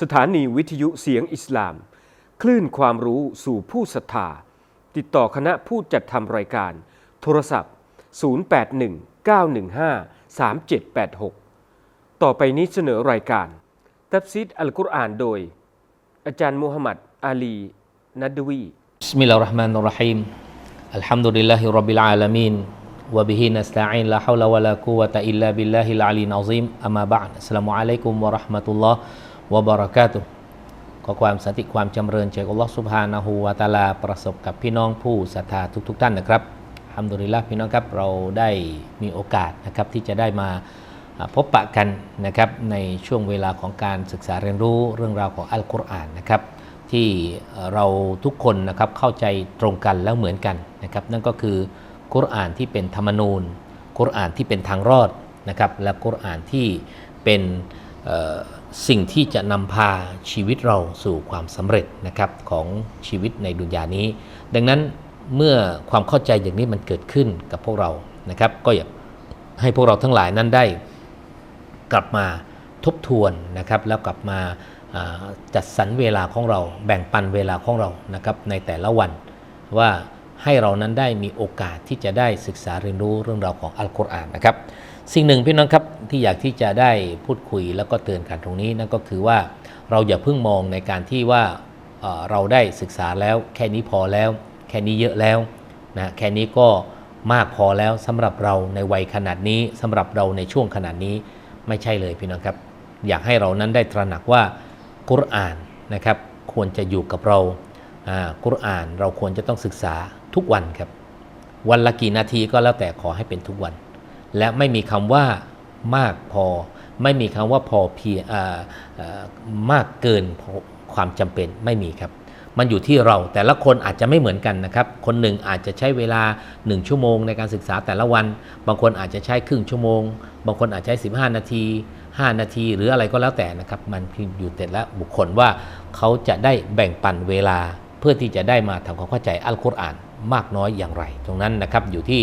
สถานีวิทยุเสียงอิสลาม คลื่นความรู้สู่ผู้ศรัทธา ติดต่อคณะผู้จัดทำรายการ โทรศัพท์ 0819153786 ต่อไปนี้เสนอรายการ ตับซิดอัลกุรอานโดย อาจารย์มูฮัมหมัดอาลี นัดวีบิสมิลลาห์ราะห์มานุรเราะฮีมอัลฮัมดุลิลลาฮิรับบิลอาลามีน وبه نستعين لا حول ولا قوة إلا بالله العلي العظيم أما بعد السلام عليكم ورحمة الله วะบารากาตุขอความสันติความจำเริญจาอัลลอฮฺสุบฮานาหูวาตาลาประสบกับพี่น้องผู้ศรัทธาทุกๆทท่านนะครับฮัมดุลิลละพี่น้องครับเราได้มีโอกาสนะครับที่จะได้มาพบปะกันนะครับในช่วงเวลาของการศึกษาเรียนรู้เรื่องราวของอัลกุรอานนะครับที่เราทุกคนนะครับเข้าใจตรงกันแล้วเหมือนกันนะครับนั่นก็คือกุรอานที่เป็นธรรมนูญกุรอานที่เป็นทางรอดนะครับและกุรอานที่เป็น สิ่งที่จะนำพาชีวิตเราสู่ความสำเร็จนะครับของชีวิตในดุนยานี้ ดังนั้นเมื่อความเข้าใจอย่างนี้มันเกิดขึ้นกับพวกเรานะครับ ก็อยากให้พวกเราทั้งหลายนั้นได้ กลับมาทบทวนนะครับ แล้วกลับมาอ่าจัดสรรเวลาของเรา แบ่งปันเวลาของเรานะครับในแต่ละวัน ว่าให้เรานั้นได้มีโอกาสที่จะได้ศึกษาเรียนรู้เรื่องราวของอัลกุรอานนะครับ สิ่งหนึ่งพี่น้องครับที่อยากที่จะได้พูดคุยแล้วก็เตือนกันตรงนี้นั่นก็คือว่าเราอย่าเพิ่งมองในการที่ว่าเราได้ศึกษาแล้วแค่นี้พอแล้ว แค่นี้เยอะแล้วนะแค่นี้ก็มากพอแล้วสำหรับเราในวัยขนาดนี้สำหรับเราในช่วงขนาดนี้ไม่ใช่เลยพี่น้องครับ อยากให้เรานั้นได้ตระหนักว่ากุรอานนะครับควรจะอยู่กับเราอ่ากุรอานเราควรจะต้องศึกษาทุกวันครับ วันละกี่นาทีก็แล้วแต่ขอให้เป็นทุกวัน และไม่มีคำว่ามากพอ ไม่มีคำว่าพอเพียงมากเกินความจำเป็นไม่มีครับ มันอยู่ที่เราแต่ละคนอาจจะไม่เหมือนกันนะครับ คนหนึ่งอาจจะใช้เวลา 1 ชั่วโมงในการศึกษาแต่ละวัน บางคนอาจจะใช้ครึ่งชั่วโมง บางคนอาจจะใช้ 15 นาที 5 นาที หรืออะไรก็แล้วแต่นะครับ มันอยู่แต่ละบุคคลว่าเขาจะได้แบ่งปันเวลาเพื่อที่จะได้มาทำความเข้าใจอัลกุรอานมากน้อยอย่างไร ตรงนั้นนะครับอยู่ที่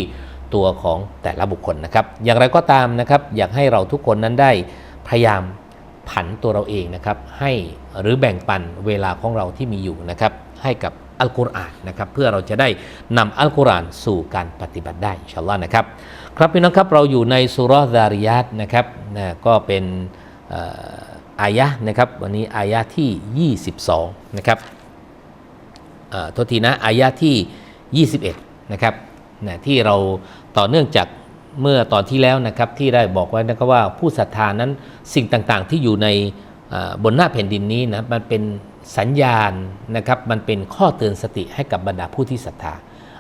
ตัวของแต่ละบุคคลนะครับ อย่างไรก็ตามนะครับ อยากให้เราทุกคนนั้นได้พยายามผันตัวเราเองนะครับ ให้หรือแบ่งปันเวลาของเราที่มีอยู่นะครับ ให้กับอัลกุรอานนะครับ เพื่อเราจะได้นำอัลกุรอานสู่การปฏิบัติได้อินชาอัลลอฮ์นะครับ ครับพี่น้องครับเราอยู่ในสุราะห์ดาริยัตนะครับนะก็เป็นอายะนะครับ วันนี้อายะที่ 22 นะครับโทษทีนะอายะที่ 21 นะครับนะที่เรา ต่อเนื่องจากเมื่อตอนที่แล้วนะครับที่ได้บอกไว้นะครับว่าผู้ศรัทธานั้นสิ่งต่างๆที่อยู่ในบนหน้าแผ่นดินนี้นะมันเป็นสัญญาณนะครับมันเป็นข้อเตือนสติให้กับบรรดาผู้ที่ศรัทธา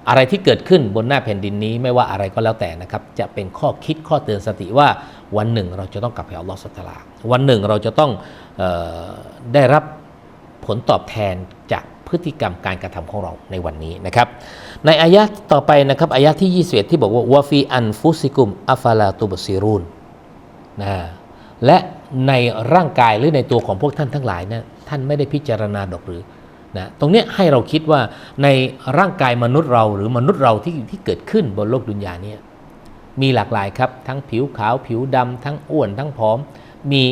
อะไรที่เกิดขึ้นบนหน้าแผ่นดินนี้ไม่ว่าอะไรก็แล้วแต่นะครับจะเป็นข้อคิดข้อเตือนสติว่าวันหนึ่งเราจะต้องกลับไปอัลลอฮฺสุตาลาวันหนึ่งเราจะต้องออได้รับผลตอบแทนจาก พฤติกรรมการกระทำของเราในวันนี้นะครับ ในอายะห์ต่อไปนะครับอายะห์ที่21ที่บอกว่าวาฟีอันฟุซิกุมอัฟาลาตุบซีรูนนะและในร่างกายหรือในตัวของพวกท่านทั้งหลายนะท่านไม่ได้พิจารณาดอกหรือนะตรงนี้ให้เราคิดว่าในร่างกายมนุษย์เราหรือมนุษย์เราที่ที่เกิดขึ้นบนโลกดุนยาเนี่ยมีหลากหลายครับ ทั้งผิวขาวผิวดำทั้งอ้วนทั้งผอม มี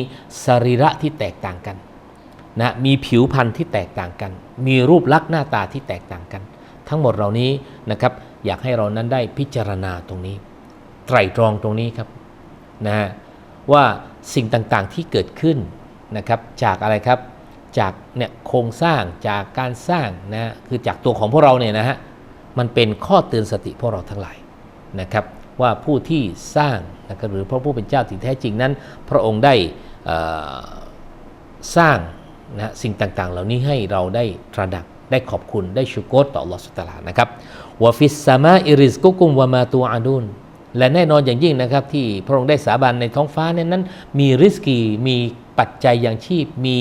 สรีระที่แตกต่างกัน นะมีผิวพรรณที่แตกต่างกัน มีรูปลักษณ์หน้าตาที่แตกต่างกัน ทั้งหมดเหล่านี้นะครับอยากให้เรานั้นได้พิจารณาตรงนี้ ไตรตรองตรงนี้ครับนะฮะว่าสิ่งต่างๆที่เกิดขึ้นนะครับจากอะไรครับจากเนี่ยโครงสร้างจากการสร้างนะคือจากตัวของพวกเราเนี่ยนะฮะมันเป็นข้อเตือนสติพวกเราทั้งหลายนะครับว่าผู้ที่สร้างนะครับหรือพระผู้เป็นเจ้าที่แท้จริงนั้น พระองค์ได้สร้าง นะสิ่งต่างๆ เหล่านี้ให้เราได้ตระหนักได้ขอบคุณได้ชุกรต่อ Allah สุตาลานะครับวฟิสซามาอิริสกุกุมวามาตูอาดุนและแน่นอนอย่างยิ่งนะครับ ที่พระองค์ได้สาบานในท้องฟ้านั้นนั้น มีริสกีมีปัจจัยยังชีพมี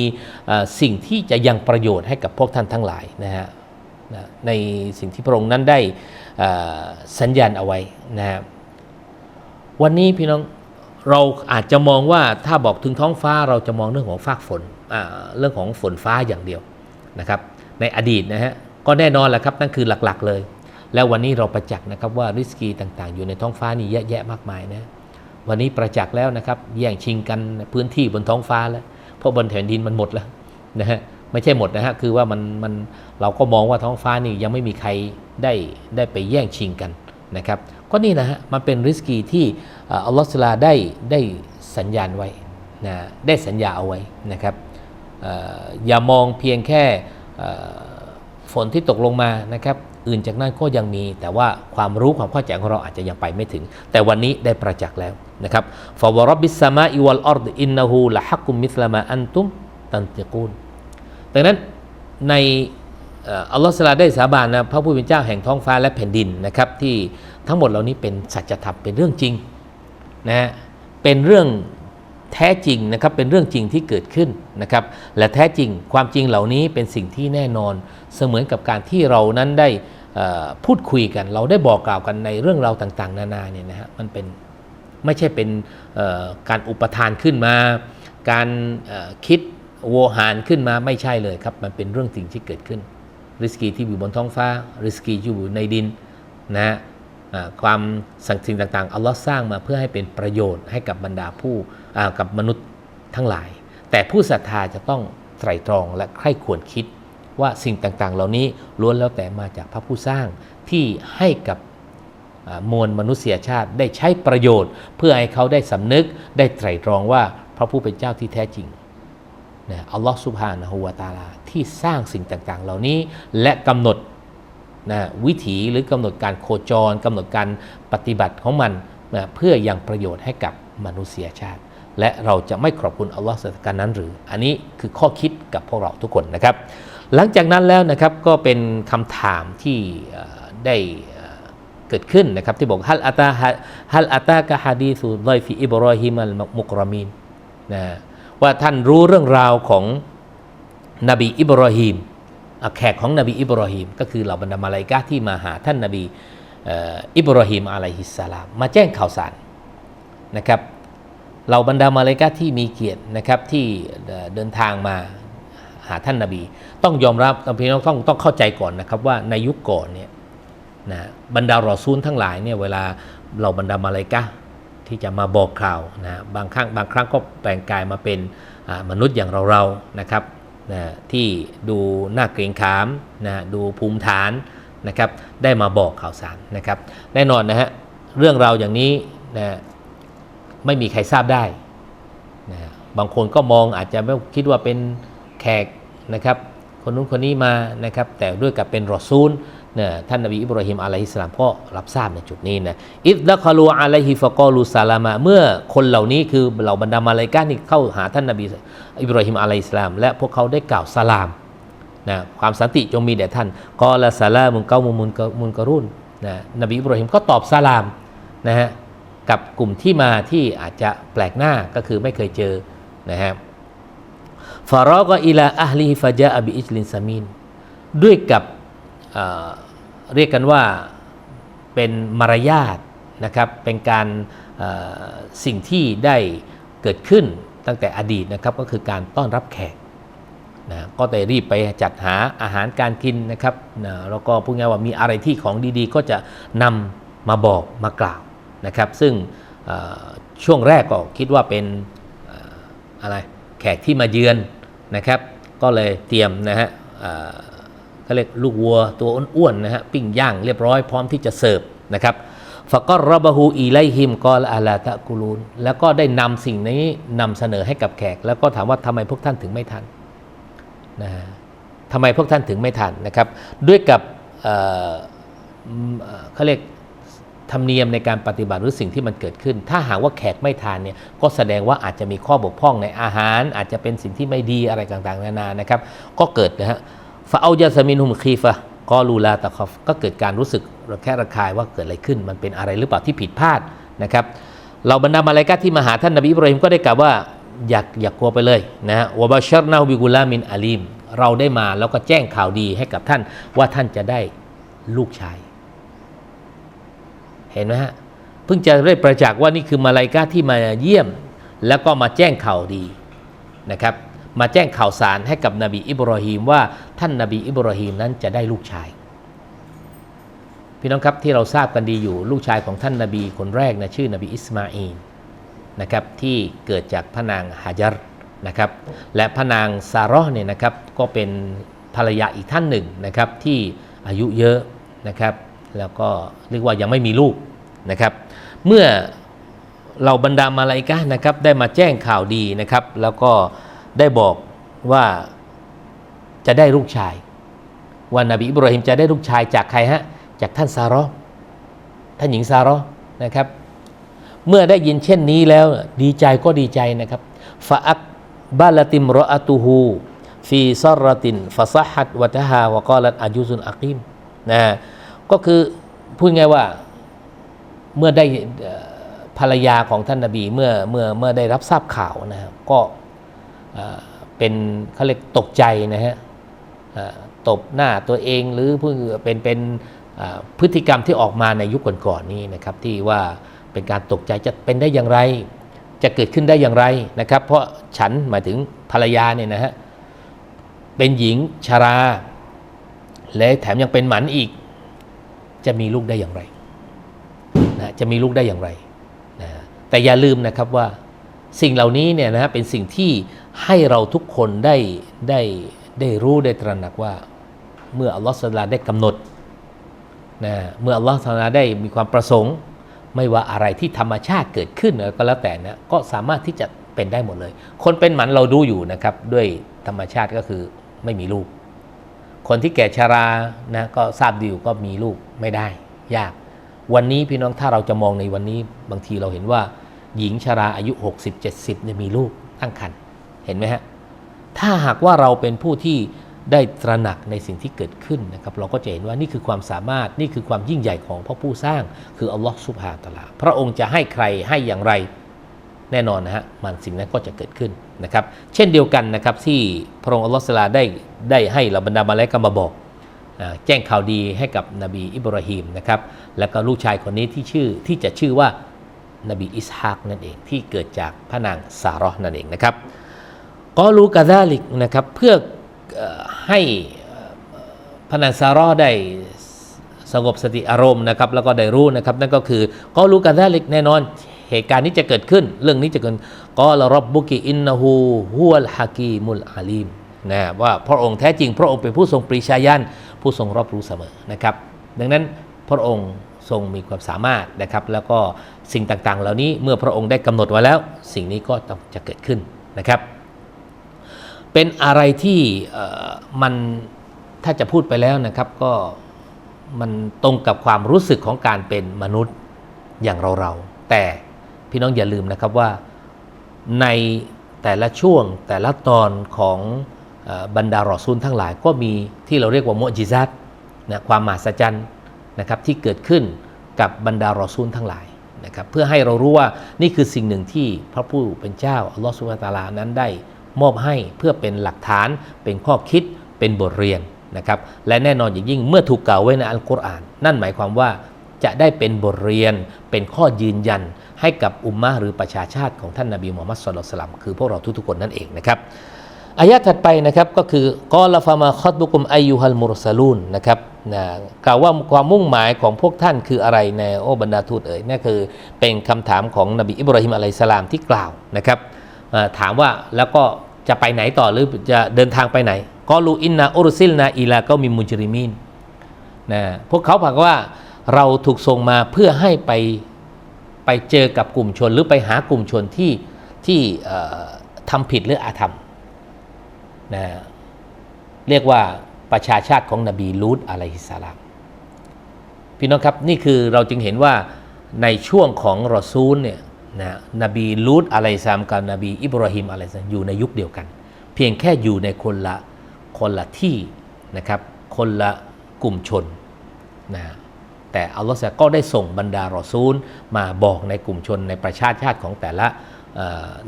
สิ่งที่จะยังประโยชน์ให้กับพวกท่านทั้งหลายนะฮะในสิ่งที่พระองค์นั้นได้สัญญาณเอาไว้นะฮะวันนี้พี่น้องเราอาจจะมองว่าถ้าบอกถึงท้องฟ้าเราจะมองเรื่องของฟากฝน เรื่องของฝนฟ้าอย่างเดียวนะครับ ในอดีตนะฮะก็แน่นอนแหละครับนั่นคือหลักๆเลย แล้ววันนี้เราประจักษ์นะครับว่าริสกีต่างๆ อยู่ในท้องฟ้านี่เยอะแยะมากมายนะวันนี้ประจักษ์แล้วนะครับแย่งชิงกันพื้นที่บนท้องฟ้าแล้วเพราะบนแผ่นดินมันหมดแล้วนะฮะไม่ใช่หมดนะฮะคือว่ามันมันเราก็มองว่าท้องฟ้านี่ยังไม่มีใครได้ได้ไปแย่งชิงกันนะครับก็นี่นะฮะมันเป็นริสกีที่อัลลอฮฺสุลาได้ได้สัญญาณไว้นะได้สัญญาเอาไว้นะครับ อย่ามองเพียงแค่ฝนที่ตกลงมานะครับอื่นจากนั้นก็ยังมี แต่ว่าความรู้ความเข้าใจของเราอาจจะยังไปไม่ถึง แต่วันนี้ได้ประจักษ์แล้วนะครับฟาวรบิสซามาอิวัลอัรดอินนะฮูละฮักุมมิสลามาอันตุมตันติกูลดังนั้นในอัลลอฮฺสลาได้สาบานนะพระผู้เป็นเจ้าแห่งท้องฟ้าและแผ่นดินนะครับที่ทั้งหมดเหล่านี้เป็นสัจธรรมเป็นเรื่องจริงนะฮะเป็นเรื่อง แท้จริงนะครับเป็นเรื่องจริงที่เกิดขึ้นนะครับและแท้จริงความจริงเหล่านี้เป็นสิ่งที่แน่นอน เสมือนกับการที่เรานั้นได้พูดคุยกัน เราได้บอกกล่าวกันในเรื่องราวต่างๆ นานาเนี่ยนะฮะมันเป็นไม่ใช่เป็นการอุปทานขึ้นมา การคิดโวหารขึ้นมาไม่ใช่เลยครับ มันเป็นเรื่องจริงที่เกิดขึ้น ริสกีที่อยู่บนท้องฟ้า ริสกีที่อยู่ในดินนะฮะ ความสั่งสิ่งต่างๆ อัลลอฮ์สร้างมาเพื่อให้เป็นประโยชน์ให้กับบรรดาผู้กับมนุษย์ทั้งหลาย แต่ผู้ศรัทธาจะต้องไตร่ตรองและใคร่ควรคิดว่าสิ่งต่างๆ เหล่านี้ล้วนแล้วแต่มาจากพระผู้สร้างที่ให้กับมวลมนุษยชาติได้ใช้ประโยชน์ เพื่อให้เขาได้สำนึกได้ไตร่ตรองว่าพระผู้เป็นเจ้าที่แท้จริงนะอัลลอฮ์สุบฮานะฮูวาตาลาที่สร้างสิ่งต่างๆ เหล่านี้และกำหนด นะวิถีหรือกำหนดการโคจรกำหนดการปฏิบัติของมันนะเพื่อยังประโยชน์ให้กับมนุษยชาติ และเราจะไม่ขอบคุณอัลลอฮ์สถานการนั้นหรือ อันนี้คือข้อคิดกับพวกเราทุกคนนะครับ หลังจากนั้นแล้วนะครับก็เป็นคำถามที่ได้เกิดขึ้นนะครับที่บอกฮัลอาตาฮัลอาตากะฮะดีสุดอยฟิอิบรอฮิมัลมุกรามีนนะว่าท่านรู้เรื่องราวของนบีอิบรอฮิม แขกของนบีอิบรอฮิมก็คือเหล่าบรรดามาลาอิกะที่มาหาท่านนบีอิบรอฮิมอะลัยฮิสสลามมาแจ้งข่าวสารนะครับเหล่าบรรดามาเลกาที่มีเกียรตินะครับที่เดินทางมาหาท่านนาบี ต้องยอมรับต้องพี่น้องต้องต้องเข้าใจก่อนนะครับว่าในยุคก่อนเนี่ยนะบรรดารอซูลทั้งหลายเนี่ยเวลาเหล่าบรรดามาเลกาที่จะมาบอกข่าวนะบางครั้งบางครั้งก็แปลงกายมาเป็นมนุษย์อย่างเราๆนะครับ นะที่ดูน่าเกรงขามนะดูภูมิฐานนะครับได้มาบอกข่าวสารนะครับ แน่นอนนะฮะเรื่องราวอย่างนี้นะไม่มีใครทราบได้นะบางคนก็มองอาจจะไม่คิดว่าเป็นแขกนะครับ คนนู้นคนนี้มานะครับ แต่ด้วยกับเป็นรอซูล นะท่านนบีอิบราฮิมอะลัยฮิสสลามก็รับทราบในจุดนี้นะอิดละคาลูอะลัยฮิฟะกอลูซาลามะเมื่อคนเหล่านี้คือเหล่าบรรดามาลาอิกะฮ์นี่เข้าหาท่านนบีอิบราฮิมอะลัยฮิสสลามและพวกเขาได้กล่าวสลามนะความสันติจงมีแด่ท่านกอละซาลามุนเกามุมุนมุนกรุนนะนบีอิบราฮิมก็ตอบสลามนะฮะกับกลุ่มที่มาที่อาจจะแปลกหน้าก็คือไม่เคยเจอนะครับฟารอก็อิลาอัลลีฟาจาอบิอิจลินซามินด้วยกับ เรียกกันว่าเป็นมารยาทนะครับ เป็นการสิ่งที่ได้เกิดขึ้นตั้งแต่อดีตนะครับก็คือการต้อนรับแขกนะก็ได้รีบไปจัดหาอาหารการกินนะครับนะแล้วก็พูดง่ายว่ามีอะไรที่ของดีๆ ก็จะนำมาบอกมากล่าวนะครับ ซึ่งช่วงแรกก็คิดว่าเป็นอะไรแขกที่มาเยือนนะครับ ก็เลยเตรียมนะฮะ เขาเรียกลูกวัวตัวอ้วนๆนะฮะปิ้งย่างเรียบร้อยพร้อมที่จะเสิร์ฟนะครับฟะกอรบะฮูอีไลฮิมกอลอาลาตะกุลูนแล้วก็ได้นำสิ่งนี้นำเสนอให้กับแขก แล้วก็ถามว่าทำไมพวกท่านถึงไม่ทันนะฮะทำไมพวกท่านถึงไม่ทันนะครับ ด้วยกับเขาเรียกธรรมเนียมในการปฏิบัติหรือสิ่งที่มันเกิดขึ้น ถ้าหากว่าแขกไม่ทานเนี่ยก็แสดงว่าอาจจะมีข้อบกพร่องในอาหาร อาจจะเป็นสิ่งที่ไม่ดีอะไรต่างๆ นานานะครับ ก็เกิดนะฮะ ฟาเอายาสมินหุมคีฟะกอลูลาตะคอฟก็เกิดการรู้สึกระแคะระคายว่าเกิดอะไรขึ้น มันเป็นอะไรหรือเปล่าที่ผิดพลาดนะครับเราบรรดามาลายกาที่มาหาท่านนบีอิบราฮิมก็ได้กล่าวว่าอยากอยากกลัวไปเลยนะฮะวะบาชรนาบิกุลามินอาลีม เราได้มาแล้วก็แจ้งข่าวดีให้กับท่านว่าท่านจะได้ลูกชาย เห็นไหมฮะเพิ่งจะได้ประจักษ์ว่านี่คือมาลายกาที่มาเยี่ยม แล้วก็มาแจ้งข่าวดีนะครับ มาแจ้งข่าวสารให้กับนบีอิบราฮิมว่าท่านนบีอิบราฮิมนั้นจะได้ลูกชาย พี่น้องครับที่เราทราบกันดีอยู่ลูกชายของท่านนบีคนแรกนะชื่อนบีอิสมาอีลนะครับที่เกิดจากพระนางฮาจัรนะครับและพระนางซาร์เนี่ยนะครับก็เป็นภรรยาอีกท่านหนึ่งนะครับที่อายุเยอะนะครับแล้วก็เรียกว่ายังไม่มีลูกนะครับเมื่อเราบรรดามาลาอิกะนะครับได้มาแจ้งข่าวดีนะครับแล้วก็ ได้บอกว่าจะได้ลูกชาย ว่านบีอิบราฮิมจะได้ลูกชายจากใครฮะ จากท่านซารอห์ท่านหญิงซารอห์นะครับ เมื่อได้ยินเช่นนี้แล้วดีใจก็ดีใจนะครับฟาอักบาลติมรออตูฮูฟีซารตินฟาซฮัดวะตะฮาวะกอลัดอายุซุนอักิมนะก็คือพูดง่ายว่าเมื่อได้ภรรยาของท่านนบีเมื่อเมื่อเมื่อได้รับทราบข่าวนะครับก็ เป็นเขาเรียกตกใจนะฮะตบหน้าตัวเองหรือเพื่อเป็นเป็นพฤติกรรมที่ออกมาในยุคก่อนๆนี้นะครับที่ว่าเป็นการตกใจจะเป็นได้อย่างไร จะเกิดขึ้นได้อย่างไรนะครับ เพราะฉันหมายถึงภรรยาเนี่ยนะฮะเป็นหญิงชารา และแถมยังเป็นหมันอีก จะมีลูกได้อย่างไรนะจะมีลูกได้อย่างไรนะแต่อย่าลืมนะครับว่า สิ่งเหล่านี้เนี่ยนะเป็นสิ่งที่ให้เราทุกคนได้ได้ได้รู้ได้ตระหนักว่า เมื่ออัลลอฮฺสุลาได้กำหนดนะเมื่ออัลลอฮฺสุลาได้มีความประสงค์ ไม่ว่าอะไรที่ธรรมชาติเกิดขึ้นก็แล้วแต่นะก็สามารถที่จะเป็นได้หมดเลย คนเป็นหมันเราดูอยู่นะครับ ด้วยธรรมชาติก็คือไม่มีลูก คนที่แก่ชารานะก็ทราบดีอยู่ก็มีลูกไม่ได้ ยาก วันนี้พี่น้องถ้าเราจะมองในวันนี้บางทีเราเห็นว่า หญิงชาราอายุ 60 70เนี่ยมีลูกตั้งครรภ์เห็นไหมฮะ ถ้าหากว่าเราเป็นผู้ที่ได้ตระหนักในสิ่งที่เกิดขึ้นนะครับ เราก็จะเห็นว่านี่คือความสามารถนี่คือความยิ่งใหญ่ของพระผู้สร้าง คืออัลลอฮฺสุบฮานตะลาพระองค์จะให้ใครให้อย่างไรแน่นอนนะฮะมันสิ่งนั้นก็จะเกิดขึ้นนะครับ เช่นเดียวกันนะครับที่พระองค์อัลลอฮฺสลาได้ได้ให้เราบรรดามาเลกัมาบอกแจ้งข่าวดีให้กับนบีอิบราฮิมนะครับ แล้วก็ลูกชายคนนี้ที่ชื่อที่จะชื่อว่า นบีอิสฮากนั่นเองที่เกิดจากพระนางซารอห์นั่นเองนะครับก็รู้กาซาลิกนะครับเพื่อให้พระนางซารอห์ได้สงบสติอารมณ์นะครับแล้วก็ได้รู้นะครับนั่นก็คือก็รู้กาซาลิกแน่นอนเหตุการณ์นี้จะเกิดขึ้น เรื่องนี้จะเกิดก็ละรับบุกิอินนะฮูฮุลฮะกีมุลอาลีมนะว่าพระองค์แท้จริงพระองค์เป็นผู้ทรงปรีชาญาณผู้ทรงรอบรู้เสมอนะครับ ดังนั้นพระองค์ทรงมีความสามารถนะครับ แล้วก็ สิ่งต่างๆ เหล่านี้เมื่อพระองค์ได้กำหนดไว้แล้ว สิ่งนี้ก็ต้องจะเกิดขึ้นนะครับ เป็นอะไรที่มันถ้าจะพูดไปแล้วนะครับก็มันตรงกับความรู้สึกของการเป็นมนุษย์อย่างเราๆแต่พี่น้องอย่าลืมนะครับว่าในแต่ละช่วงแต่ละตอนของบรรดารอซูลทั้งหลายก็มีที่เราเรียกว่าโมจิซัตนะความมหัศจรรย์นะครับที่เกิดขึ้นกับบรรดารอซูลทั้งหลาย นะครับเพื่อให้เรารู้ว่านี่คือสิ่งหนึ่งที่พระผู้เป็นเจ้าอัลลอฮฺสุบฮานตาลานั้นได้มอบให้เพื่อเป็นหลักฐาน เป็นข้อคิดเป็นบทเรียนนะครับและแน่นอนอย่างยิ่งเมื่อถูกกล่าวไว้ในอัลกุรอาน นั่นหมายความว่าจะได้เป็นบทเรียน เป็นข้อยืนยัน ให้กับอุมมะหรือประชาชาติของท่านนบีมูฮัมมัดสุลลัลสลัมคือพวกเราทุกๆคนนั่นเองนะครับ อายะถัดไปนะครับก็คือกอลฟามาคอดบุกุมอายุฮัลมุรสลูนนะครับนะกล่าวว่าความมุ่งหมายของพวกท่านคืออะไรในโอบรรดาทูตเอ๋ยนั่นคือเป็นคำถามของนบีอิบราฮิมอะลัยสลามที่กล่าวนะครับถามว่าแล้วก็จะไปไหนต่อหรือจะเดินทางไปไหนกอลูอินนาอุรซิลนาอีลาก็มีมุจริมีนนะพวกเขาบอกว่าเราถูกส่งมาเพื่อให้ไปไปเจอกับกลุ่มชนหรือไปหากลุ่มชนที่ที่ทำผิดหรืออาธรรม นะเรียกว่าประชาชาติของนบีลูดอะลัยฮิสสลามพี่น้องครับนี่คือเราจึงเห็นว่าในช่วงของรอซูลเนี่ยนะนบีลูดอะลัยฮิสสลามกับนบี อิบราฮิมอะลัยฮิสสลามอยู่ในยุคเดียวกัน เพียงแค่อยู่ในคนละคนละที่นะครับคนละกลุ่มชนนะแต่อัลลอฮฺก็ได้ส่งบรรดารอซูล มาบอกในกลุ่มชนในประชาชาติของแต่ละ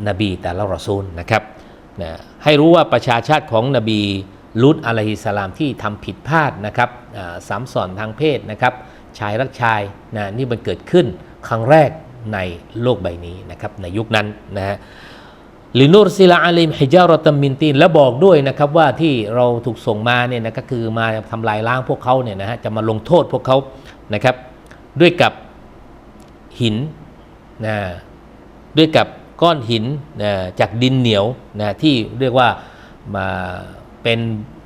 นบีแต่ละรอซูลนะครับ นะให้รู้ว่าประชาชาติของนบีลุตอะลัยฮิสลามที่ทำผิดพลาดนะครับสามสอนทางเพศนะครับชายรักชายนะนี่มันเกิดขึ้นครั้งแรกในโลกใบนี้นะครับในยุคนั้นนะฮะลินูรซิลาอาลิมฮิจารอตมินตีนและบอกด้วยนะครับว่าที่เราถูกส่งมาเนี่ยนะก็คือมาทำลายล้างพวกเขาเนี่ยนะฮะจะมาลงโทษพวกเขานะครับด้วยกับหินนะด้วยกับ ก้อนหินจากดินเหนียวนะที่เรียกว่ามาเป็น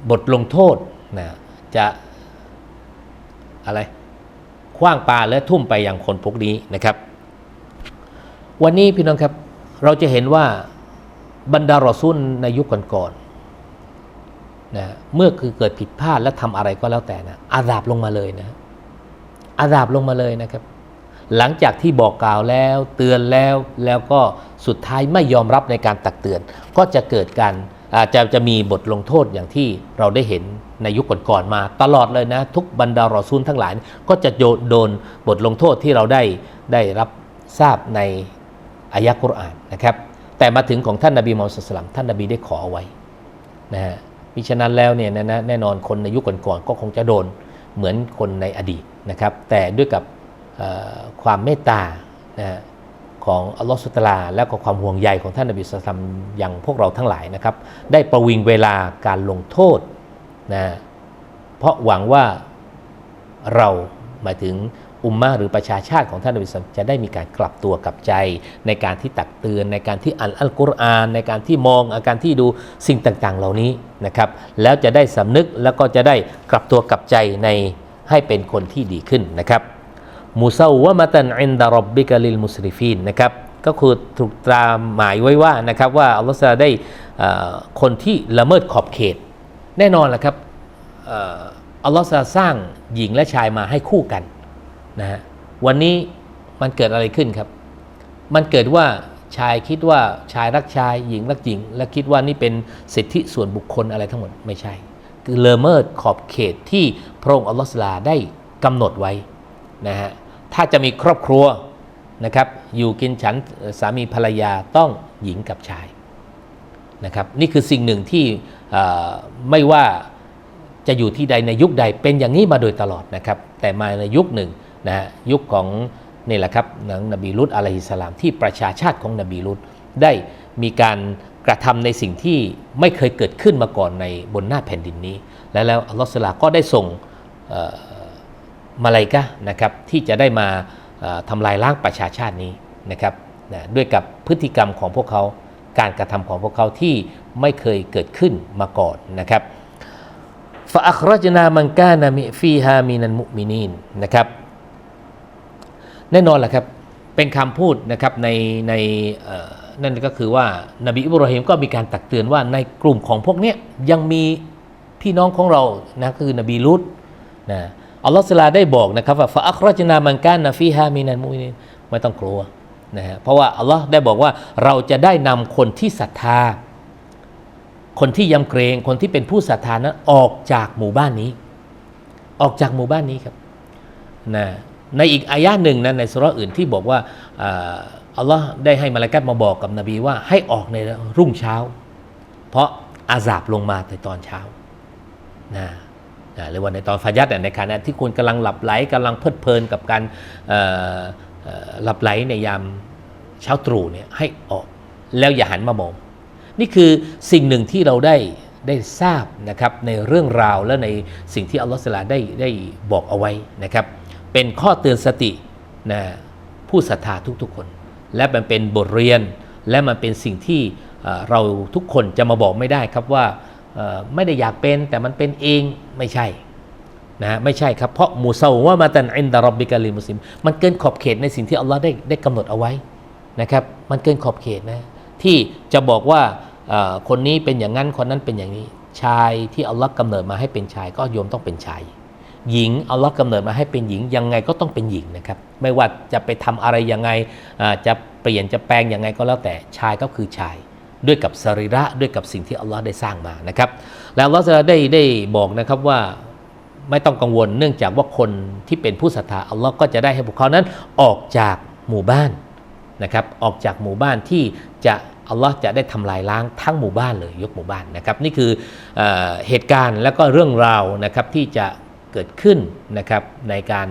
บทลงโทษนะจะอะไรคว้างปลาและทุ่มไปอยังคนพวกนี้นะครับ วันนี้พี่น้องครับเราจะเห็นว่าบรรดารอซุนในยุคก่อนๆนะเมื่อคือเกิดผิดพลาดและทำอะไรก็แล้วแต่นะอาดาบลงมาเลยนะอาดาบลงมาเลยนะครับ หลังจากที่บอกกล่าวแล้วเตือนแล้วแล้วก็สุดท้ายไม่ยอมรับในการตักเตือน ก็จะเกิดการอาจจะจะมีบทลงโทษอย่างที่เราได้เห็นในยุคก่อนๆมาตลอดเลยนะ ทุกบรรดารอซูลทั้งหลาย ก็จะโดนโดนบทลงโทษที่เราได้ได้รับทราบในอายะกุรอานนะครับ แต่มาถึงของท่านนบีมูฮัมมัดสลตัมท่านนบีได้ขอเอาไว้นะฮะมิฉะนั้นแล้วเนี่ยนะแน่นอนคนในยุคก่อนๆก็คงจะโดนเหมือนคนในอดีตนะครับ แต่ด้วยกับ ความเมตตานะของอัลลอฮฺสุตลา และก็ความห่วงใยของท่านนบีสุลต่านอย่างพวกเราทั้งหลายนะครับ ได้ประวิงเวลาการลงโทษนะเพราะหวังว่าเราหมายถึงอุมมะหรือประชาชาติของท่านนบีสุลต่านจะได้มีการกลับตัวกลับใจ ในการที่ตักเตือน ในการที่อ่านอัลกุรอาน ในการที่มองอาการที่ดูสิ่งต่างๆ เหล่านี้นะครับแล้วจะได้สำนึกแล้วก็จะได้กลับตัวกลับใจในให้เป็นคนที่ดีขึ้นนะครับ มุซาวะมะตันอินดารบบิกาลิลมุสริฟีนนะครับก็คือถูกตราหมายไว้ว่านะครับว่าอัลลอฮฺจะได้คนที่ละเมิดขอบเขต แน่นอนแหละครับอัลลอฮฺจะสร้างหญิงและชายมาให้คู่กันนะฮะวันนี้มันเกิดอะไรขึ้นครับ มันเกิดว่าชายคิดว่าชายรักชายหญิงรักหญิง และคิดว่านี่เป็นสิทธิส่วนบุคคลอะไรทั้งหมดไม่ใช่ คือละเมิดขอบเขตที่พระองค์อัลลอฮฺได้กำหนดไว้นะฮะ ถ้าจะมีครอบครัวนะครับอยู่กินฉันสามีภรรยาต้องหญิงกับชายนะครับนี่คือสิ่งหนึ่งที่ไม่ว่าจะอยู่ที่ใดในยุคใดเป็นอย่างนี้มาโดยตลอดนะครับแต่มาในยุคหนึ่งนะฮะยุคของนี่แหละครับหนังนบีลุตอะลัยฮิสลามที่ประชาชาติของนบีลุตได้มีการกระทำในสิ่งที่ไม่เคยเกิดขึ้นมาก่อนในบนหน้าแผ่นดินนี้ และแล้วอัลลอฮฺสลาก็ได้ส่งอ มาลายกะนะครับที่จะได้มาเอ่อทำลายล้างประชาชาตินี้นะครับนะด้วยกับพฤติกรรมของพวกเขาการกระทำของพวกเขาที่ไม่เคยเกิดขึ้นมาก่อนนะครับฟะอัครจนามันกานามิฟีฮามินันมุมินีนนะครับแน่นอนแหละครับเป็นคำพูดนะครับในในนั่นก็คือว่านบีอิบราฮิมก็มีการตักเตือนว่าในกลุ่มของพวกเนี้ยยังมีพี่น้องของเรานะคือนบีลุตนะ อัลลอฮฺสลาได้บอกนะครับว่าฟะอัครจนามันกานาฟีฮามินันมุมินไม่ต้องกลัวนะฮะเพราะว่าอัลลอฮ์ได้บอกว่าเราจะได้นำคนที่ศรัทธา คนที่ยำเกรงคนที่เป็นผู้ศรัทธานั้นออกจากหมู่บ้านนี้ ออกจากหมู่บ้านนี้ครับนะในอีกอายะหนึ่งนะในสุรอื่นที่บอกว่าอัลลอฮ์ได้ให้มาลากัตมาบอกกับนบีว่าให้ออกในรุ่งเช้า เพราะอาซาบลงมาในตอนเช้านะ หรือว่าในตอนฟายัดในขณะที่คุณกำลังหลับไหลกำลังเพลิดเพลินกับการหลับไหลในยามเช้าตรู่เนี่ยให้ออกแล้วอย่าหันมามอง นี่คือสิ่งหนึ่งที่เราได้ได้ทราบนะครับในเรื่องราวและในสิ่งที่อัลลอฮฺสลาได้ได้บอกเอาไว้นะครับ เป็นข้อเตือนสตินะผู้ศรัทธาทุกๆคน และมันเป็นบทเรียนและมันเป็นสิ่งที่เราทุกคนจะมาบอกไม่ได้ครับว่า ไม่ได้อยากเป็นแต่มันเป็นเองไม่ใช่นะฮะไม่ใช่ครับ เพราะมูซาว่ามาตันอินดารบบิกาลิมุสลิมมันเกินขอบเขตในสิ่งที่อัลลอฮ์ได้ได้กำหนดเอาไว้นะครับ มันเกินขอบเขตนะที่จะบอกว่าคนนี้เป็นอย่างนั้นคนนั้นเป็นอย่างนี้ ชายที่อัลลอฮ์กำเนิดมาให้เป็นชาย ก็โยมต้องเป็นชาย หญิงอัลลอฮ์กำเนิดมาให้เป็นหญิงยังไงก็ต้องเป็นหญิงนะครับ ไม่ว่าจะไปทำอะไรยังไงจะเปลี่ยนจะแปลงยังไงก็แล้วแต่ชายก็คือชาย ด้วยกับสรีระด้วยกับสิ่งที่อัลลอฮ์ได้สร้างมานะครับแล้วอัลลอฮ์จะได้ได้บอกนะครับว่าไม่ต้องกังวล เนื่องจากว่าคนที่เป็นผู้ศรัทธาอัลลอฮ์ก็จะได้ให้พวกเขานั้นออกจากหมู่บ้านนะครับออกจากหมู่บ้านที่จะอัลลอฮ์จะได้ทำลายล้างทั้งหมู่บ้านเลยยกหมู่บ้านนะครับนี่คือเอเหตุการณ์และก็เรื่องราวนะครับที่จะเกิดขึ้นนะครับในการ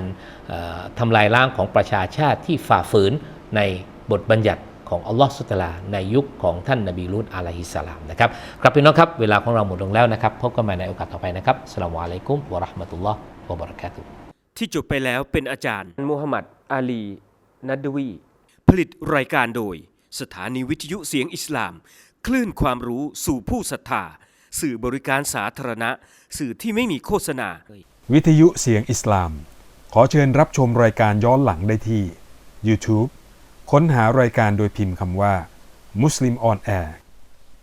เอ่อทำลายล้างของประชาชาติที่ฝ่าฝืนในบทบัญญัติ ของอัลลอฮฺสุตลาในยุคของท่านนบีลูตอะลัยฮิสสลามนะครับครับพี่น้องครับเวลาของเราหมดลงแล้วนะครับ พบกันใหม่ในโอกาสต่อไปนะครับสลามวะลัยกุมวะราะห์มะตุลลอฮฺวะบะเราะกาตุที่จบไปแล้วเป็นอาจารย์มูฮัมหมัดอาลีนัดดวี ผลิตรายการโดย สถานีวิทยุเสียงอิสลาม คลื่นความรู้สู่ผู้ศรัทธา สื่อบริการสาธารณะ สื่อที่ไม่มีโฆษณา วิทยุเสียงอิสลาม ขอเชิญรับชมรายการย้อนหลังได้ที่ YouTube ค้นหารายการโดยพิมพ์คำว่า Muslim on Air